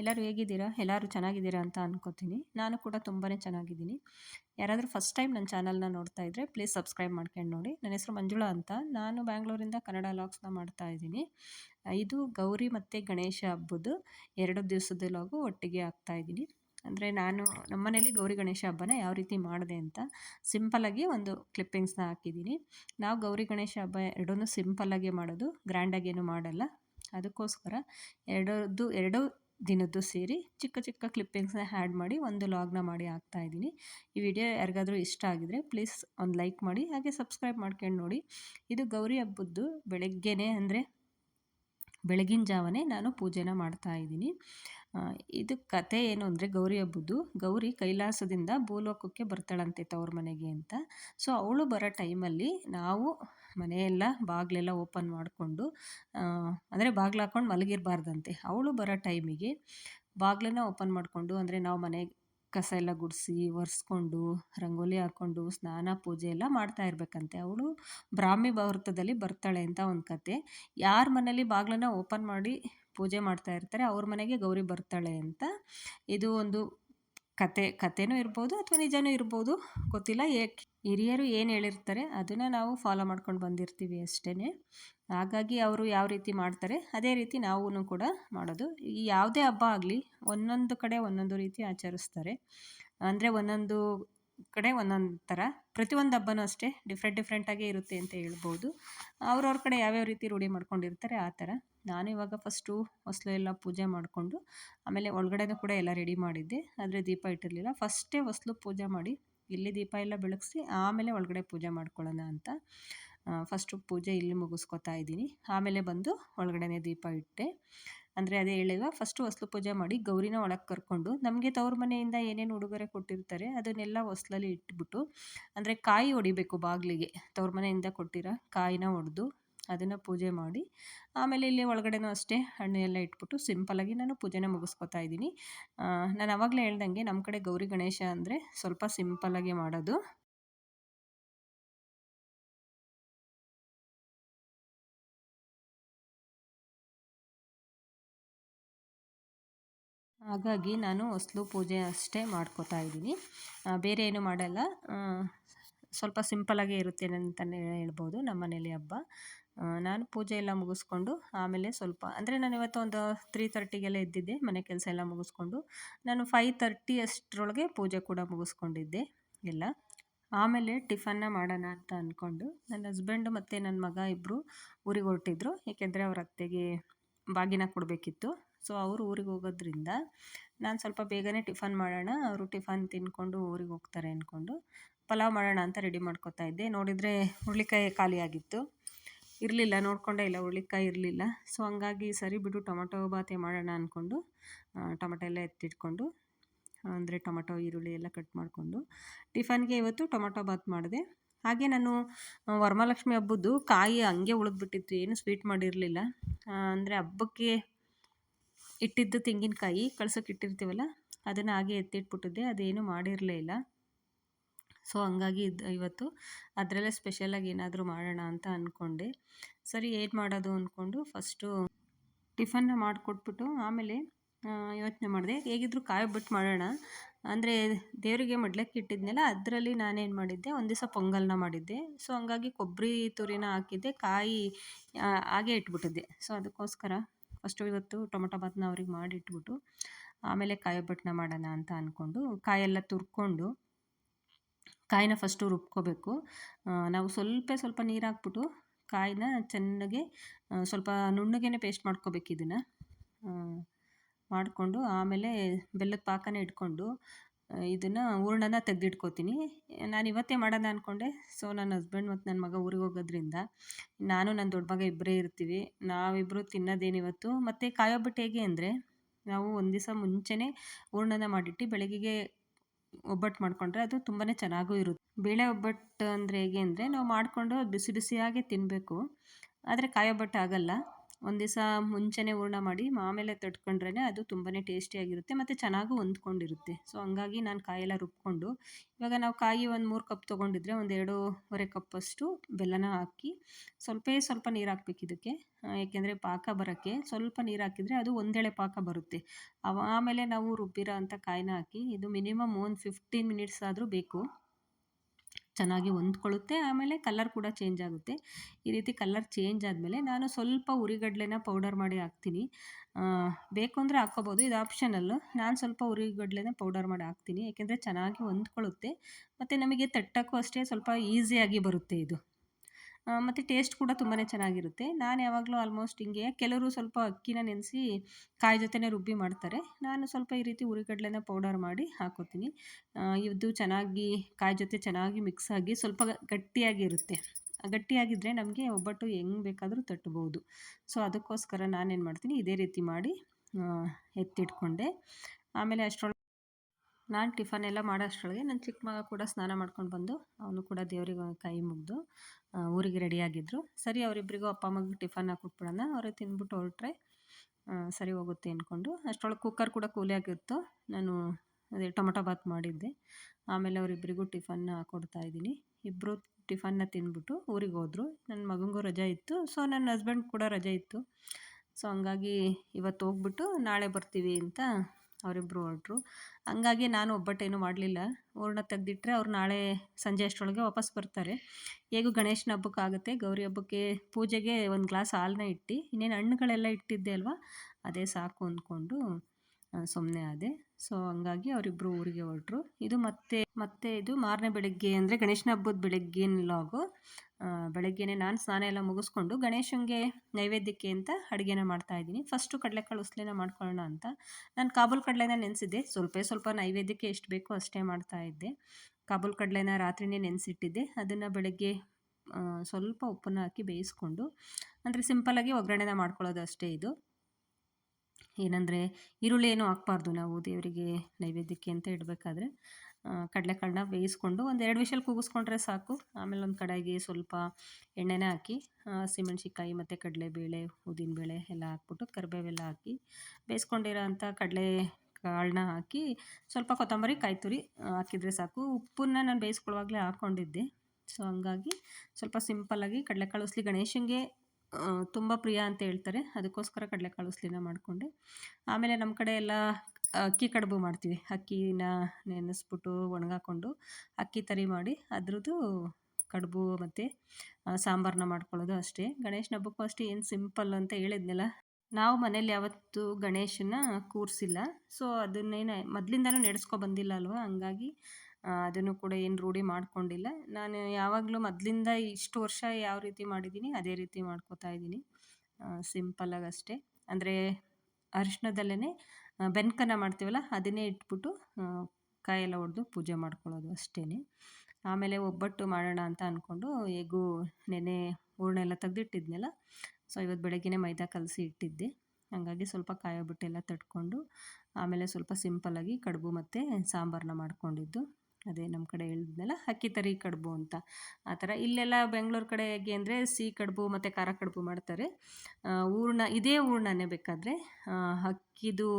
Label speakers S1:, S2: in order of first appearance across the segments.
S1: ಎಲ್ಲರೂ ಹೇಗಿದ್ದೀರಾ? ಎಲ್ಲರೂ ಚೆನ್ನಾಗಿದ್ದೀರಾ ಅಂತ ಅನ್ಕೋತೀನಿ. ನಾನು ಕೂಡ ತುಂಬಾ ಚೆನ್ನಾಗಿದ್ದೀನಿ. ಯಾರಾದರೂ ಫಸ್ಟ್ ಟೈಮ್ ನನ್ನ ಚಾನಲ್ನ ನೋಡ್ತಾ ಇದ್ದರೆ ಪ್ಲೀಸ್ ಸಬ್ಸ್ಕ್ರೈಬ್ ಮಾಡ್ಕೊಂಡು ನೋಡಿ. ನನ್ನ ಹೆಸರು ಮಂಜುಳಾ ಅಂತ. ನಾನು ಬ್ಯಾಂಗ್ಳೂರಿಂದ ಕನ್ನಡ ಲಾಗ್ಸ್ನ ಮಾಡ್ತಾ ಇದ್ದೀನಿ. ಇದು ಗೌರಿ ಮತ್ತು ಗಣೇಶ ಹಬ್ಬದ್ದು. ಎರಡು ದಿವಸದ ಲಾಗು ಒಟ್ಟಿಗೆ ಆಗ್ತಾ ಇದ್ದೀನಿ. ಅಂದರೆ ನಾನು ನಮ್ಮ ಮನೇಲಿ ಗೌರಿ ಗಣೇಶ ಹಬ್ಬನ ಯಾವ ರೀತಿ ಮಾಡಿದೆ ಅಂತ ಸಿಂಪಲಾಗಿ ಒಂದು ಕ್ಲಿಪ್ಪಿಂಗ್ಸ್ನ ಹಾಕಿದ್ದೀನಿ. ನಾವು ಗೌರಿ ಗಣೇಶ ಹಬ್ಬ ಎರಡೂ ಸಿಂಪಲ್ಲಾಗಿ ಮಾಡೋದು ಗ್ರ್ಯಾಂಡಾಗೇನು ಮಾಡಲ್ಲ. ಅದಕ್ಕೋಸ್ಕರ ಎರಡದ್ದು ಎರಡು ದಿನದ್ದು ಸೇರಿ ಚಿಕ್ಕ ಚಿಕ್ಕ ಕ್ಲಿಪ್ಪಿಂಗ್ಸ್ನ ಆ್ಯಡ್ ಮಾಡಿ ಒಂದು ಲಾಗ್ನ ಮಾಡಿ ಹಾಕ್ತಾ ಇದ್ದೀನಿ. ಈ ವಿಡಿಯೋ ಯಾರಿಗಾದರೂ ಇಷ್ಟ ಆಗಿದರೆ ಪ್ಲೀಸ್ ಒಂದು ಲೈಕ್ ಮಾಡಿ, ಹಾಗೆ ಸಬ್ಸ್ಕ್ರೈಬ್ ಮಾಡ್ಕೊಂಡು ನೋಡಿ. ಇದು ಗೌರಿ ಹಬ್ಬದ್ದು ಬೆಳಗ್ಗೆನೇ ಅಂದರೆ ಬೆಳಗಿನ ಜಾವನೇ ನಾನು ಪೂಜೆನ ಮಾಡ್ತಾ ಇದ್ದೀನಿ. ಇದು ಕತೆ ಏನು ಅಂದರೆ ಗೌರಿ ಹಬ್ಬದ್ದು ಗೌರಿ ಕೈಲಾಸದಿಂದ ಭೂಲೋಕಕ್ಕೆ ಬರ್ತಾಳಂತೆ ತವ್ರ ಮನೆಗೆ ಅಂತ. ಸೊ ಅವಳು ಬರೋ ಟೈಮಲ್ಲಿ ನಾವು ಮನೆಯೆಲ್ಲ ಬಾಗಿಲೆಲ್ಲ ಓಪನ್ ಮಾಡಿಕೊಂಡು ಅಂದರೆ ಬಾಗಿಲು ಹಾಕ್ಕೊಂಡು ಮಲಗಿರಬಾರ್ದಂತೆ. ಅವಳು ಬರೋ ಟೈಮಿಗೆ ಬಾಗಿಲನ್ನ ಓಪನ್ ಮಾಡಿಕೊಂಡು, ಅಂದರೆ ನಾವು ಮನೆ ಕಸ ಎಲ್ಲ ಗುಡಿಸಿ, ಒರೆಸ್ಕೊಂಡು, ರಂಗೋಲಿ ಹಾಕ್ಕೊಂಡು ಸ್ನಾನ, ಪೂಜೆ ಎಲ್ಲ ಮಾಡ್ತಾ ಇರಬೇಕಂತೆ. ಅವಳು ಬ್ರಾಹ್ಮಿ ಮುಹೂರ್ತದಲ್ಲಿ ಬರ್ತಾಳೆ ಅಂತ ಒಂದು ಕತೆ. ಯಾರ ಮನೇಲಿ ಬಾಗಿಲನ್ನ ಓಪನ್ ಮಾಡಿ ಪೂಜೆ ಮಾಡ್ತಾ ಇರ್ತಾರೆ, ಅವ್ರ ಮನೆಗೆ ಗೌರಿ ಬರ್ತಾಳೆ ಅಂತ. ಇದು ಒಂದು ಕತೆ, ಕತೆನೂ ಇರ್ಬೋದು ಅಥವಾ ನಿಜನೂ ಇರ್ಬೋದು, ಗೊತ್ತಿಲ್ಲ. ಏಕೆ, ಹಿರಿಯರು ಏನು ಹೇಳಿರ್ತಾರೆ ಅದನ್ನು ನಾವು ಫಾಲೋ ಮಾಡ್ಕೊಂಡು ಬಂದಿರ್ತೀವಿ ಅಷ್ಟೇ ಹಾಗಾಗಿ ಅವರು ಯಾವ ರೀತಿ ಮಾಡ್ತಾರೆ, ಅದೇ ರೀತಿ ನಾವೂ ಕೂಡ ಮಾಡೋದು. ಈ ಯಾವುದೇ ಹಬ್ಬ ಆಗಲಿ, ಒಂದೊಂದು ಕಡೆ ಒಂದೊಂದು ರೀತಿ ಆಚರಿಸ್ತಾರೆ. ಅಂದರೆ ಒಂದೊಂದು ಕಡೆ ಒಂದೊಂದು ಥರ ಪ್ರತಿಯೊಂದು ಹಬ್ಬನೂ ಅಷ್ಟೇ ಡಿಫ್ರೆಂಟ್ ಡಿಫ್ರೆಂಟಾಗೇ ಇರುತ್ತೆ ಅಂತ ಹೇಳ್ಬೋದು. ಅವ್ರವ್ರ ಕಡೆ ಯಾವ್ಯಾವ ರೀತಿ ರೂಢಿ ಮಾಡ್ಕೊಂಡಿರ್ತಾರೆ ಆ ಥರ. ನಾನು ಇವಾಗ ಫಸ್ಟು ಹೊಸಲು ಎಲ್ಲ ಪೂಜೆ ಮಾಡಿಕೊಂಡು, ಆಮೇಲೆ ಒಳಗಡೆನೂ ಕೂಡ ಎಲ್ಲ ರೆಡಿ ಮಾಡಿದ್ದೆ, ಆದರೆ ದೀಪ ಇಟ್ಟಿರಲಿಲ್ಲ. ಫಸ್ಟೇ ಹೊಸಲು ಪೂಜೆ ಮಾಡಿ, ಇಲ್ಲಿ ದೀಪ ಎಲ್ಲ ಬೆಳಗಿಸಿ, ಆಮೇಲೆ ಒಳಗಡೆ ಪೂಜೆ ಮಾಡ್ಕೊಳ್ಳೋಣ ಅಂತ ಫಸ್ಟು ಪೂಜೆ ಇಲ್ಲಿ ಮುಗಿಸ್ಕೊತಾ ಇದ್ದೀನಿ. ಆಮೇಲೆ ಬಂದು ಒಳಗಡೆನೆ ದೀಪ ಇಟ್ಟೆ. ಅಂದರೆ ಅದೇ ಹೇಳಿದ ಫಸ್ಟು ಹೊಸಲು ಪೂಜೆ ಮಾಡಿ ಗೌರಿನ ಒಳಗೆ ಕರ್ಕೊಂಡು, ನಮಗೆ ತವ್ರ ಮನೆಯಿಂದ ಏನೇನು ಉಡುಗೊರೆ ಕೊಟ್ಟಿರ್ತಾರೆ, ಅದನ್ನೆಲ್ಲ ಹೊಸ್ಲಲ್ಲಿ ಇಟ್ಬಿಟ್ಟು, ಅಂದರೆ ಕಾಯಿ ಹೊಡಿಬೇಕು ಬಾಗಿಲಿಗೆ, ತವ್ರ ಮನೆಯಿಂದ ಕೊಟ್ಟಿರೋ ಕಾಯಿನ ಹೊಡೆದು ಅದನ್ನು ಪೂಜೆ ಮಾಡಿ. ಆಮೇಲೆ ಇಲ್ಲಿ ಒಳಗಡೆನೂ ಅಷ್ಟೇ ಹಣ್ಣು ಎಲ್ಲ ಇಟ್ಬಿಟ್ಟು ಸಿಂಪಲಾಗಿ ನಾನು ಪೂಜೆನ ಮುಗಿಸ್ಕೊತಾ ಇದ್ದೀನಿ. ನಾನು ಆವಾಗಲೇ ಹೇಳ್ದಂಗೆ ನಮ್ಮ ಕಡೆ ಗೌರಿ ಗಣೇಶ ಅಂದರೆ ಸ್ವಲ್ಪ ಸಿಂಪಲಾಗಿ ಮಾಡೋದು. ಹಾಗಾಗಿ ನಾನು ಹೊಸ್ಲು ಪೂಜೆ ಅಷ್ಟೇ ಮಾಡ್ಕೋತಾ ಇದ್ದೀನಿ. ಬೇರೆ ಏನು ಮಾಡಲ್ಲ. ಸ್ವಲ್ಪ ಸಿಂಪಲಾಗೇ ಇರುತ್ತೆ ಅಂತಲೇ ಹೇಳ್ಬೋದು ನಮ್ಮ ಮನೇಲಿ ಹಬ್ಬ. ನಾನು ಪೂಜೆ ಎಲ್ಲ ಮುಗಿಸ್ಕೊಂಡು ಆಮೇಲೆ ಸ್ವಲ್ಪ, ಅಂದರೆ ನಾನು ಇವತ್ತು ಒಂದು ತ್ರೀ ತರ್ಟಿಗೆಲ್ಲ ಇದ್ದಿದ್ದೆ ಮನೆ ಕೆಲಸ ಎಲ್ಲ ಮುಗಿಸ್ಕೊಂಡು. ನಾನು ಫೈವ್ ತರ್ಟಿ ಅಷ್ಟರೊಳಗೆ ಪೂಜೆ ಕೂಡ ಮುಗಿಸ್ಕೊಂಡಿದ್ದೆ ಎಲ್ಲ. ಆಮೇಲೆ ಟಿಫನ್ನ ಮಾಡೋಣ ಅಂತ ಅಂದ್ಕೊಂಡು ನನ್ನ ಹಸ್ಬೆಂಡ್ ಮತ್ತು ನನ್ನ ಮಗ ಇಬ್ಬರು ಊರಿಗೆ ಹೊರಟಿದ್ರು, ಏಕೆಂದರೆ ಅವ್ರ ಅತ್ತೆಗೆ ಬಾಗಿನ ಕೊಡಬೇಕಿತ್ತು. ಸೊ ಅವರು ಊರಿಗೆ ಹೋಗೋದ್ರಿಂದ ನಾನು ಸ್ವಲ್ಪ ಬೇಗನೆ ಟಿಫನ್ ಮಾಡೋಣ, ಅವರು ಟಿಫನ್ ತಿನ್ಕೊಂಡು ಊರಿಗೆ ಹೋಗ್ತಾರೆ ಅಂದ್ಕೊಂಡು ಪಲಾವ್ ಮಾಡೋಣ ಅಂತ ರೆಡಿ ಮಾಡ್ಕೊತಾ ಇದ್ದೆ. ನೋಡಿದರೆ ಹುರುಳಿಕಾಯಿ ಖಾಲಿಯಾಗಿತ್ತು. ಇರಲಿಲ್ಲ, ನೋಡಿಕೊಂಡೇ ಇಲ್ಲ, ಹುರುಳಿಕಾಯಿ ಇರಲಿಲ್ಲ. ಸೊ ಹಂಗಾಗಿ ಸರಿ ಬಿಡು, ಟೊಮೊಟೊ ಬಾತೆ ಮಾಡೋಣ ಅಂದ್ಕೊಂಡು ಟೊಮೊಟೊ ಎಲ್ಲ ಎತ್ತಿಟ್ಕೊಂಡು, ಅಂದರೆ ಟೊಮೊಟೊ, ಈರುಳ್ಳಿ ಎಲ್ಲ ಕಟ್ ಮಾಡಿಕೊಂಡು, ಟಿಫನ್ಗೆ ಇವತ್ತು ಟೊಮೊಟೊ ಬಾತ್ ಮಾಡಿದೆ. ಹಾಗೆ ನಾನು ವರಮಹಾಲಕ್ಷ್ಮಿ ಹಬ್ಬದ್ದು ಕಾಯಿ ಹಂಗೆ ಉಳಿದ್ಬಿಟ್ಟಿತ್ತು, ಏನು ಸ್ವೀಟ್ ಮಾಡಿರಲಿಲ್ಲ. ಅಂದರೆ ಹಬ್ಬಕ್ಕೆ ಇಟ್ಟಿದ್ದು ತೆಂಗಿನಕಾಯಿ, ಕಳ್ಸೋಕೆ ಇಟ್ಟಿರ್ತೀವಲ್ಲ, ಅದನ್ನು ಹಾಗೆ ಎತ್ತಿಟ್ಬಿಟ್ಟಿದ್ದೆ, ಅದೇನು ಮಾಡಿರಲೇ ಇಲ್ಲ. ಸೊ, ಹಂಗಾಗಿ ಇದು, ಇವತ್ತು ಅದರಲ್ಲೇ ಸ್ಪೆಷಲಾಗಿ ಏನಾದರೂ ಮಾಡೋಣ ಅಂತ ಅಂದ್ಕೊಂಡೆ ಸರಿ, ಏನು ಮಾಡೋದು ಅಂದ್ಕೊಂಡು ಫಸ್ಟು ಟಿಫನ್ನ ಮಾಡಿಕೊಟ್ಬಿಟ್ಟು ಆಮೇಲೆ ಯೋಚನೆ ಮಾಡಿದೆ. ಹೇಗಿದ್ರು ಕಾಯಿ ಬಿಟ್ಟು ಮಾಡೋಣ. ಅಂದರೆ ದೇವರಿಗೆ ಮಡ್ಲಕ್ಕೆ ಇಟ್ಟಿದ್ನಲ್ಲ ಅದರಲ್ಲಿ ನಾನೇನು ಮಾಡಿದ್ದೆ, ಒಂದು ದಿವಸ ಪೊಂಗಲ್ನ ಮಾಡಿದ್ದೆ. ಸೊ, ಹಂಗಾಗಿ ಕೊಬ್ಬರಿ ತುರಿನ ಹಾಕಿದ್ದೆ, ಕಾಯಿ ಹಾಗೆ ಇಟ್ಬಿಟ್ಟಿದ್ದೆ. ಸೊ, ಅದಕ್ಕೋಸ್ಕರ ಫಸ್ಟು ಇವತ್ತು ಟೊಮೊಟೊ ಅವರಿಗೆ ಅವ್ರಿಗೆ ಮಾಡಿಟ್ಬಿಟ್ಟು, ಆಮೇಲೆ ಕಾಯಿ ಒಬ್ಬಟ್ಟನ್ನ ಮಾಡೋಣ ಅಂತ ಅಂದ್ಕೊಂಡು ಕಾಯೆಲ್ಲ ತುರ್ಕೊಂಡು ಕಾಯಿನ ಫಸ್ಟು ರುಬ್ಕೋಬೇಕು. ನಾವು ಸ್ವಲ್ಪ ಸ್ವಲ್ಪ ನೀರು ಹಾಕ್ಬಿಟ್ಟು ಕಾಯಿನ ಚೆನ್ನಾಗಿ ಸ್ವಲ್ಪ ನುಣ್ಣಗೆ ಪೇಸ್ಟ್ ಮಾಡ್ಕೋಬೇಕು ಇದನ್ನು. ಮಾಡಿಕೊಂಡು ಆಮೇಲೆ ಬೆಲ್ಲದ ಪಾಕನ ಇಟ್ಕೊಂಡು ಇದನ್ನು ಹೂರ್ಣನ ತೆಗೆದಿಟ್ಕೋತೀನಿ. ನಾನು ಇವತ್ತೇ ಮಾಡೋಣ ಅಂದ್ಕೊಂಡೆ ಸೊ ನನ್ನ ಹಸ್ಬೆಂಡ್ ಮತ್ತು ನನ್ನ ಮಗ ಊರಿಗೆ ಹೋಗೋದ್ರಿಂದ ನಾನು ನನ್ನ ದೊಡ್ಡ ಮಗ ಇಬ್ಬರೇ ಇರ್ತೀವಿ. ನಾವಿಬ್ಬರು ತಿನ್ನೋದೇನಿವತ್ತು ಮತ್ತು ಕಾಯೋಬಿಟ್ಟು ಹೇಗೆ ಅಂದರೆ, ನಾವು ಒಂದು ದಿವಸ ಮುಂಚೆನೇ ಹೂರ್ಣನ ಮಾಡಿಟ್ಟು ಬೆಳಗ್ಗೆಗೆ ಒಬ್ಬಟ್ಟು ಮಾಡಿಕೊಂಡ್ರೆ ಅದು ತುಂಬಾ ಚೆನ್ನಾಗೂ ಇರುತ್ತೆ. ಬೇಳೆ ಒಬ್ಬಟ್ಟು ಅಂದರೆ ಹೇಗೆ ಅಂದರೆ ನಾವು ಮಾಡಿಕೊಂಡು ಬಿಸಿ ಬಿಸಿಯಾಗೆ ತಿನ್ನಬೇಕು ಆದರೆ ಕಾಯಿ ಒಬ್ಬಟ್ಟು ಆಗಲ್ಲ. ಒಂದು ದಿವಸ ಮುಂಚೆನೇ ಹೂರ್ಣ ಮಾಡಿ ಆಮೇಲೆ ತಟ್ಕೊಂಡ್ರೇ ಅದು ತುಂಬಾ ಟೇಸ್ಟಿಯಾಗಿರುತ್ತೆ ಮತ್ತು ಚೆನ್ನಾಗೂ ಹೊಂದ್ಕೊಂಡಿರುತ್ತೆ. ಸೊ ಹಂಗಾಗಿ ನಾನು ಕಾಯೆಲ್ಲ ರುಬ್ಕೊಂಡು, ಇವಾಗ ನಾವು ಕಾಯಿ ಒಂದು ಮೂರು ಕಪ್ ತೊಗೊಂಡಿದ್ರೆ ಒಂದು ಎರಡೂವರೆ ಕಪ್ಪಷ್ಟು ಬೆಲ್ಲನ ಹಾಕಿ ಸ್ವಲ್ಪೇ ಸ್ವಲ್ಪ ನೀರು ಹಾಕ್ಬೇಕು ಇದಕ್ಕೆ. ಏಕೆಂದರೆ ಪಾಕ ಬರೋಕ್ಕೆ ಸ್ವಲ್ಪ ನೀರು ಹಾಕಿದರೆ ಅದು ಒಂದೆಳೆ ಪಾಕ ಬರುತ್ತೆ. ಆಮೇಲೆ ನಾವು ರುಬ್ಬಿರೋ ಅಂಥ ಕಾಯಿನ ಹಾಕಿ, ಇದು ಮಿನಿಮಮ್ ಒಂದು ಫಿಫ್ಟೀನ್ ಮಿನಿಟ್ಸ್ ಆದರೂ ಬೇಕು. ಚೆನ್ನಾಗಿ ಹೊಂದ್ಕೊಳ್ಳುತ್ತೆ. ಆಮೇಲೆ ಕಲರ್ ಕೂಡ ಚೇಂಜ್ ಆಗುತ್ತೆ. ಈ ರೀತಿ ಕಲರ್ ಚೇಂಜ್ ಆದಮೇಲೆ ನಾನು ಸ್ವಲ್ಪ ಉರಿಗಡ್ಲೆನ ಪೌಡರ್ ಮಾಡಿ ಹಾಕ್ತೀನಿ. ಬೇಕು ಅಂದರೆ ಹಾಕ್ಕೋಬೋದು. ಇದು ಆಪ್ಷನಲ್ಲು ನಾನು ಸ್ವಲ್ಪ ಉರಿಗಡ್ಲೆನ ಪೌಡರ್ ಮಾಡಿ ಹಾಕ್ತೀನಿ. ಏಕೆಂದರೆ ಚೆನ್ನಾಗಿ ಹೊಂದ್ಕೊಳ್ಳುತ್ತೆ. ಮತ್ತು ನಮಗೆ ತಟ್ಟಕ್ಕೂ ಅಷ್ಟೇ ಸ್ವಲ್ಪ ಈಸಿಯಾಗಿ ಬರುತ್ತೆ ಇದು. ಮತ್ತು ಟೇಸ್ಟ್ ಕೂಡ ತುಂಬಾ ಚೆನ್ನಾಗಿರುತ್ತೆ. ನಾನು ಯಾವಾಗಲೂ ಆಲ್ಮೋಸ್ಟ್ ಹಿಂಗೆ ಕೆಲವರು ಸ್ವಲ್ಪ ಅಕ್ಕಿನ ನೆನೆಸಿ ಕಾಯಿ ಜೊತೆನೇ ರುಬ್ಬಿ ಮಾಡ್ತಾರೆ. ನಾನು ಸ್ವಲ್ಪ ಈ ರೀತಿ ಹುರಿಗಡ್ಲೆನ ಪೌಡರ್ ಮಾಡಿ ಹಾಕೋತೀನಿ. ಇದು ಚೆನ್ನಾಗಿ ಕಾಯಿ ಜೊತೆ ಚೆನ್ನಾಗಿ ಮಿಕ್ಸ್ ಆಗಿ ಸ್ವಲ್ಪ ಗಟ್ಟಿಯಾಗಿರುತ್ತೆ. ಗಟ್ಟಿಯಾಗಿದ್ದರೆ ನಮಗೆ ಒಬ್ಬಟ್ಟು ಹೆಂಗೆ ಬೇಕಾದರೂ ತಟ್ಟಬಹುದು ಸೊ ಅದಕ್ಕೋಸ್ಕರ ನಾನೇನು ಮಾಡ್ತೀನಿ, ಇದೇ ರೀತಿ ಮಾಡಿ ಎತ್ತಿಟ್ಕೊಂಡೆ. ಆಮೇಲೆ ಅಷ್ಟರೊಳಗೆ ನಾನು ಟಿಫನ್ ಎಲ್ಲ ಮಾಡೋ ಅಷ್ಟರೊಳಗೆ ನನ್ನ ಚಿಕ್ಕ ಮಗ ಕೂಡ ಸ್ನಾನ ಮಾಡ್ಕೊಂಡು ಬಂದು, ಅವನು ಕೂಡ ದೇವರಿಗೆ ಕೈ ಮುಗಿದು ಊರಿಗೆ ರೆಡಿಯಾಗಿದ್ದರು ಸರಿ ಅವರಿಬ್ಬರಿಗೂ ಅಪ್ಪ ಅಮ್ಮಗೆ ಟಿಫನ್ ಹಾಕ್ಬಿಟ್ಬಿಡೋಣ ಅವರೇ ತಿಂದ್ಬಿಟ್ಟು ಹೊರಟ್ರೆ ಸರಿ ಹೋಗುತ್ತೆ ಅಂದ್ಕೊಂಡು ಅಷ್ಟರೊಳಗೆ ಕುಕ್ಕರ್ ಕೂಡ ಕೂಲಿಯಾಗಿತ್ತು ನಾನು ಅದೇ ಟೊಮೊಟೊ ಬಾತ್ ಮಾಡಿದ್ದೆ. ಆಮೇಲೆ ಅವರಿಬ್ಬರಿಗೂ ಟಿಫನ್ ಕೊಡ್ತಾ ಇದ್ದೀನಿ. ಇಬ್ಬರು ಟಿಫನ್ನ ತಿಂದ್ಬಿಟ್ಟು ಊರಿಗೆ ಹೋದರು. ನನ್ನ ಮಗನಿಗೂ ರಜೆ ಇತ್ತು. ಸೊ ನನ್ನ ಹಸ್ಬೆಂಡ್ ಕೂಡ ರಜೆ ಇತ್ತು. ಸೊ ಹಂಗಾಗಿ ಇವತ್ತು ಹೋಗ್ಬಿಟ್ಟು ನಾಳೆ ಬರ್ತೀವಿ ಅಂತ ಅವರಿಬ್ಬರು ಹೊರಟ್ರು. ಹಂಗಾಗಿ ನಾನು ಒಬ್ಬಟ್ಟೇನು ಮಾಡಲಿಲ್ಲ. ಹೂರ್ಣ ತೆಗೆದಿಟ್ರೆ ಅವ್ರು ನಾಳೆ ಸಂಜೆ ಅಷ್ಟರೊಳಗೆ ವಾಪಸ್ ಬರ್ತಾರೆ. ಹೇಗೂ ಗಣೇಶನ ಹಬ್ಬಕ್ಕಾಗುತ್ತೆ. ಗೌರಿ ಹಬ್ಬಕ್ಕೆ ಪೂಜೆಗೆ ಒಂದು ಗ್ಲಾಸ್ ಹಾಲನ್ನ ಇಟ್ಟು, ಇನ್ನೇನು ಹಣ್ಣುಗಳೆಲ್ಲ ಇಟ್ಟಿದ್ದೆ ಅಲ್ವಾ? ಅದೇ ಸಾಕು ಅಂದ್ಕೊಂಡು ಸುಮ್ಮನೆ ಆದೆ. ಸೊ ಹಂಗಾಗಿ ಅವರಿಬ್ಬರು ಊರಿಗೆ ಹೊರಟ್ರು. ಇದು ಮತ್ತೆ ಮತ್ತೆ ಇದು ಮಾರನೇ ಬೆಳಗ್ಗೆ ಅಂದರೆ ಗಣೇಶನ ಹಬ್ಬದ ಬೆಳಗ್ಗೆನ ಲಾಗು ಬೆಳಗ್ಗೆನೇ ನಾನು ಸ್ನಾನ ಎಲ್ಲ ಮುಗಿಸ್ಕೊಂಡು ಗಣೇಶನಿಗೆ ನೈವೇದ್ಯಕ್ಕೆ ಅಂತ ಅಡುಗೆನ ಮಾಡ್ತಾಯಿದ್ದೀನಿ ಫಸ್ಟು ಕಡಲೆಕಾಳು ಉಸ್ಲಿನ ಮಾಡ್ಕೊಳ್ಳೋಣ ಅಂತ. ನಾನು ಕಾಬೂಲ್ ಕಡಲೆನ ನೆನೆಸಿದ್ದೆ. ಸ್ವಲ್ಪ ಸ್ವಲ್ಪ ನೈವೇದ್ಯಕ್ಕೆ ಎಷ್ಟು ಬೇಕೋ ಅಷ್ಟೇ ಮಾಡ್ತಾಯಿದ್ದೆ ಕಾಬೂಲ್ ಕಡಲೆನ ರಾತ್ರಿನೇ ನೆನೆಸಿಟ್ಟಿದ್ದೆ. ಅದನ್ನು ಬೆಳಗ್ಗೆ ಸ್ವಲ್ಪ ಉಪ್ಪನ್ನು ಹಾಕಿ ಬೇಯಿಸ್ಕೊಂಡು, ಅಂದರೆ ಸಿಂಪಲ್ಲಾಗಿ ಒಗ್ಗರಣೆನ ಮಾಡ್ಕೊಳ್ಳೋದು ಅಷ್ಟೇ ಇದು. ಏನಂದರೆ ಈರುಳ್ಳಿ ಏನೂ ಹಾಕ್ಬಾರ್ದು ನಾವು ದೇವರಿಗೆ ನೈವೇದ್ಯಕ್ಕೆ ಅಂತ ಇಡಬೇಕಾದ್ರೆ. ಕಡಲೆಕಾಳನ್ನ ಬೇಯಿಸ್ಕೊಂಡು ಒಂದು ಎರಡು ವಿಷಲ್ ಕೂಗಿಸ್ಕೊಂಡ್ರೆ ಸಾಕು. ಆಮೇಲೆ ಒಂದು ಕಡೆಗೆ ಸ್ವಲ್ಪ ಎಣ್ಣೆನೇ ಹಾಕಿ ಹಸಿಮೆಣ್ಸಿಕಾಯಿ ಮತ್ತು ಕಡಲೆಬೇಳೆ, ಉದ್ದಿನಬೇಳೆ ಎಲ್ಲ ಹಾಕ್ಬಿಟ್ಟು ಕರಿಬೇವೆಲ್ಲ ಹಾಕಿ ಬೇಯಿಸ್ಕೊಂಡಿರೋ ಅಂಥ ಕಡಲೆ ಕಾಳನ್ನ ಹಾಕಿ ಸ್ವಲ್ಪ ಕೊತ್ತಂಬರಿ ಕಾಯಿ ತುರಿ ಹಾಕಿದರೆ ಸಾಕು. ಉಪ್ಪನ್ನ ನಾನು ಬೇಯಿಸ್ಕೊಳ್ಳುವಾಗಲೇ ಹಾಕ್ಕೊಂಡಿದ್ದೆ ಸೊ, ಹಂಗಾಗಿ ಸ್ವಲ್ಪ ಸಿಂಪಲ್ಲಾಗಿ ಕಡಲೆಕಾಳು ಉಸ್ಲಿ ಗಣೇಶನಿಗೆ ತುಂಬ ಪ್ರಿಯ ಅಂತ ಹೇಳ್ತಾರೆ. ಅದಕ್ಕೋಸ್ಕರ ಕಡಲೆಕಾಳು ಉಸ್ಲಿನ ಮಾಡಿಕೊಂಡೆ. ಆಮೇಲೆ ನಮ್ಮ ಕಡೆ ಎಲ್ಲ ಅಕ್ಕಿ ಕಡುಬು ಮಾಡ್ತೀವಿ. ಅಕ್ಕಿನ ನೆನೆಸ್ಬಿಟ್ಟು ಒಣಗಾಕೊಂಡು ಅಕ್ಕಿ ತರಿ ಮಾಡಿ ಅದ್ರದ್ದು ಕಡುಬು ಮತ್ತು ಸಾಂಬಾರನ್ನ ಮಾಡ್ಕೊಳ್ಳೋದು ಅಷ್ಟೇ. ಗಣೇಶನ ಹಬ್ಬಕ್ಕೂ ಅಷ್ಟೇ ಏನು ಸಿಂಪಲ್ ಅಂತ ಹೇಳಿದ್ನಲ್ಲ. ನಾವು ಮನೇಲಿ ಯಾವತ್ತೂ ಗಣೇಶನ ಕೂರಿಸಿಲ್ಲ. ಸೊ ಅದನ್ನೇನು ಮೊದಲಿಂದನೂ ನಡೆಸ್ಕೊ ಬಂದಿಲ್ಲ ಅಲ್ವಾ? ಹಂಗಾಗಿ ಅದನ್ನು ಕೂಡ ಏನು ರೂಢಿ ಮಾಡ್ಕೊಂಡಿಲ್ಲ. ನಾನು ಯಾವಾಗಲೂ ಮೊದಲಿಂದ ಇಷ್ಟು ವರ್ಷ ಯಾವ ರೀತಿ ಮಾಡಿದ್ದೀನಿ, ಅದೇ ರೀತಿ ಮಾಡ್ಕೋತಾ ಇದ್ದೀನಿ. ಸಿಂಪಲ್ಲಾಗಿ ಅಷ್ಟೇ. ಅಂದರೆ ಅರಿಶಿಣದಲ್ಲೇ ಬೆನ್ಕನ್ನ ಮಾಡ್ತೀವಲ್ಲ, ಅದನ್ನೇ ಇಟ್ಬಿಟ್ಟು ಕಾಯೆಲ್ಲ ಹೊಡೆದು ಪೂಜೆ ಮಾಡ್ಕೊಳ್ಳೋದು ಅಷ್ಟೇ ಆಮೇಲೆ ಒಬ್ಬಟ್ಟು ಮಾಡೋಣ ಅಂತ ಅಂದ್ಕೊಂಡು ಹೇಗೂ ನೆನೆ ಹೂರ್ಣ ಎಲ್ಲ ತೆಗ್ದಿಟ್ಟಿದ್ನಲ್ಲ, ಸೊ ಇವತ್ತು ಬೆಳಗ್ಗೆ ಮೈದಾ ಕಲಸಿ ಇಟ್ಟಿದ್ದೆ. ಹಾಗಾಗಿ ಸ್ವಲ್ಪ ಕಾಯಿ ಎಲ್ಲ ತಟ್ಕೊಂಡು, ಆಮೇಲೆ ಸ್ವಲ್ಪ ಸಿಂಪಲ್ಲಾಗಿ ಕಡುಬು ಮತ್ತು ಸಾಂಬಾರನ್ನ ಮಾಡ್ಕೊಂಡಿದ್ದು. ಅದೇ ನಮ್ಮ ಕಡೆ ಹೇಳಿದ್ನಲ್ಲ, ಅಕ್ಕಿ ತರಿ ಕಡುಬು ಅಂತ. ಆ ಥರ ಇಲ್ಲೆಲ್ಲ ಬೆಂಗಳೂರು ಕಡೆ ಹೇಗೆ ಅಂದರೆ ಸಿಹಿ ಕಡುಬು ಮತ್ತು ಖಾರ ಕಡುಬು ಮಾಡ್ತಾರೆ. ಹೂರ್ಣ ಇದೇ ಹೂರ್ಣನೇ ಬೇಕಾದರೆ ಅಕ್ಕಿದು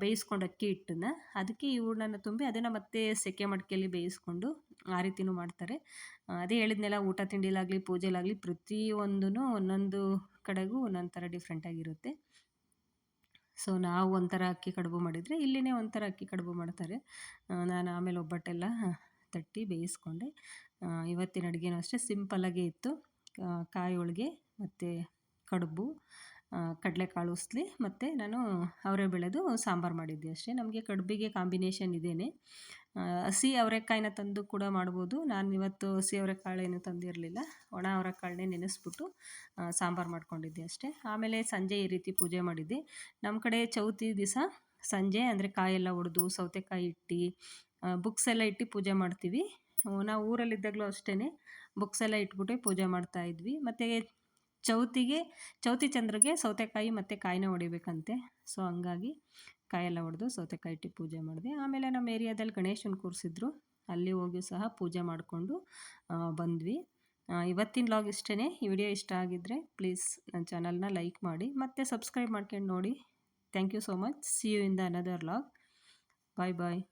S1: ಬೇಯಿಸ್ಕೊಂಡು ಅಕ್ಕಿ ಹಿಟ್ಟನ್ನ, ಅದಕ್ಕೆ ಈ ಹೂರ್ಣನ ತುಂಬಿ ಅದನ್ನು ಮತ್ತೆ ಸೆಕೆ ಮಡಿಕೆಯಲ್ಲಿ ಬೇಯಿಸ್ಕೊಂಡು ಆ ರೀತಿಯೂ ಮಾಡ್ತಾರೆ. ಅದೇ ಹೇಳಿದ್ನೆಲ್ಲ, ಊಟ ತಿಂಡಿಲಾಗಲಿ ಪೂಜೆಲಾಗಲಿ ಪ್ರತಿಯೊಂದೂ ಒಂದೊಂದು ಕಡೆಗೂ ಒಂದೊಂದು ಥರ ಡಿಫ್ರೆಂಟಾಗಿರುತ್ತೆ ಸೊ ನಾವು ಒಂಥರ ಅಕ್ಕಿ ಕಡುಬು ಮಾಡಿದರೆ ಇಲ್ಲಿನೇ ಒಂಥರ ಅಕ್ಕಿ ಕಡುಬು ಮಾಡ್ತಾರೆ. ನಾನು ಆಮೇಲೆ ಒಬ್ಬಟ್ಟೆಲ್ಲ ತಟ್ಟಿ ಬೇಯಿಸ್ಕೊಂಡೆ. ಇವತ್ತಿನ ಅಡುಗೆನೂ ಅಷ್ಟೇ, ಸಿಂಪಲ್ಲಾಗೇ ಇತ್ತು. ಕಾಯಿ ಹೋಳಿಗೆ ಮತ್ತು ಕಡುಬು. ಕಡಲೆಕಾಳು ಉಸ್ಲಿ ಮತ್ತು ನಾನು ಅವರೆ ಬೆಳೆದು ಸಾಂಬಾರು ಮಾಡಿದ್ದೆ ಅಷ್ಟೇ. ನಮಗೆ ಕಡುಬಿಗೆ ಕಾಂಬಿನೇಷನ್ ಇದೇನೆ. ಹಸಿ ಅವರೆಕಾಯಿನ ತಂದು ಕೂಡ ಮಾಡ್ಬೋದು. ನಾನು ಇವತ್ತು ಹಸಿ ಅವರೆಕಾಳೇನು ತಂದಿರಲಿಲ್ಲ. ಒಣ ಅವರೆಕಾಳನ್ನೇ ನೆನೆಸ್ಬಿಟ್ಟು ಸಾಂಬಾರು ಮಾಡ್ಕೊಂಡಿದ್ದೆ ಅಷ್ಟೇ. ಆಮೇಲೆ ಸಂಜೆ ಈ ರೀತಿ ಪೂಜೆ ಮಾಡಿದ್ದೆ. ನಮ್ಮ ಕಡೆ ಚೌತಿ ದಿವಸ ಸಂಜೆ ಅಂದರೆ ಕಾಯೆಲ್ಲ ಒಡೆದು ಸೌತೆಕಾಯಿ ಇಟ್ಟು ಬುಕ್ಸ್ ಎಲ್ಲ ಇಟ್ಟು ಪೂಜೆ ಮಾಡ್ತೀವಿ. ನಾವು ಊರಲ್ಲಿದ್ದಾಗಲೂ ಅಷ್ಟೇ ಬುಕ್ಸ್ ಎಲ್ಲ ಇಟ್ಬಿಟ್ಟು ಪೂಜೆ ಮಾಡ್ತಾಯಿದ್ವಿ ಮತ್ತು ಚೌತಿಗೆ, ಚೌತಿ ಚಂದ್ರಗೆ ಸೌತೆಕಾಯಿ ಮತ್ತು ಕಾಯಿನ ಹೊಡಿಬೇಕಂತೆ. ಸೊ ಹಂಗಾಗಿ ಕಾಯೆಲ್ಲ ಹೊಡೆದು ಸೌತೆಕಾಯಿ ಇಟ್ಟು ಪೂಜೆ ಮಾಡಿದೆ. ಆಮೇಲೆ ನಮ್ಮ ಏರಿಯಾದಲ್ಲಿ ಗಣೇಶನ ಕೂರಿಸಿದ್ರು. ಅಲ್ಲಿ ಹೋಗಿ ಸಹ ಪೂಜೆ ಮಾಡಿಕೊಂಡು ಬಂದ್ವಿ. ಇವತ್ತಿನ ಲಾಗ್ ಇಷ್ಟೇ ಈ ವಿಡಿಯೋ ಇಷ್ಟ ಆಗಿದ್ದರೆ ಪ್ಲೀಸ್ ನನ್ನ ಚಾನಲ್ನ ಲೈಕ್ ಮಾಡಿ, ಮತ್ತು ಸಬ್ಸ್ಕ್ರೈಬ್ ಮಾಡ್ಕೊಂಡು ನೋಡಿ. Thank you so much see you in the another vlog bye bye